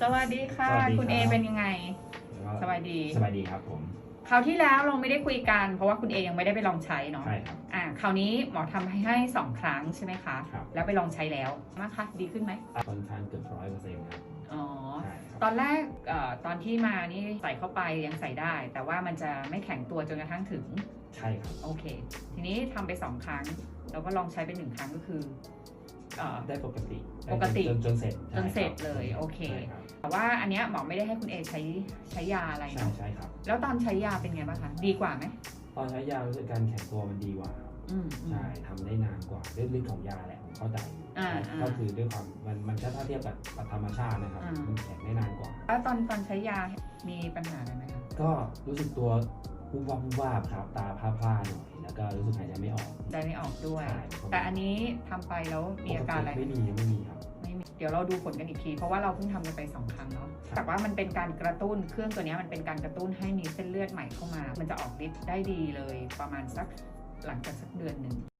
สวัสดีค่ะ สวัสดีคุณเอครับเป็นยังไง แล้วก็สบายดี สบายดีครับผมคราวที่แล้วเราไม่ได้คุยกัน เพราะว่าคุณเอยังไม่ได้ไปลองใช้เนาะใช่ครับ อ่าคราวนี้หมอทำให้ให้สองครั้งใช่ไหมคะ ครับ แล้วไปลองใช้แล้วนะคะดีขึ้นไหมค่อนข้างเกือบร้อยเปอร์เซ็นต์ครับอ๋อ ใช่ครับตอนแรกเอ่อตอนที่มานี่ใส่เข้าไปยังใส่ได้ แต่ว่ามันจะไม่แข็งตัวจนกระทั่งถึง ใช่ครับ โอเค ทีนี้ทำไปสองครั้ง เราก็ลองใช้ไปหนึ่งครั้งก็คือเอ่อได้ปกติปกติ จนจนเสร็จจนเสร็จใช่คบเลยโอเค ใช่ครับแต่ว่าอันเนี้ยหมอไม่ได้ให้คุณเอใช้ใช้ยาอะไรใช่เนาะใช่ครับ แล้วตอนใช้ยาเป็นไงบ้างคะดีกว่าไหมตอนใช้ยารู้สึกการแข็งตัวมันดีกว่าครับอืมอืม ใช่ทำได้นานกว่าด้วยฤทธิ์ของยาแหละผมเข้าใจอยู่อ่าอ่าก็คือด้วยความมันมันก็ถ้าเทียบกับกับธรรมชาตินะครับอ่ามั มันแข็งได้นานกว่า แล้วตอนตอนใช้ยามีปัญหาอะไรไหมคะก็รู้สึกตัววุบวับวุบวาบครับตาพร่าๆหน่อยแล้วก็รู้ สึกหายใจไม่ออกใจไม่ออกด้วยใช่แต่อันนี้ทำไปแล้วมีอาการอะไร ไม่มีไม่มีครับ ไม่มีเดี๋ยวเราดูผลกันอีกที เพราะว่าเราเพิ่งทำกันไปสองครั้งเนาะครับ แต่ว่ามันเป็นการกระตุ้นเครื่องตัวเนี้ยมันเป็นการกระตุ้นให้มีเส้นเลือดใหม่เข้ามา มันจะออกฤทธิ์ได้ดีเลย ประมาณสักหลังจากสักเดือนหนึ่ง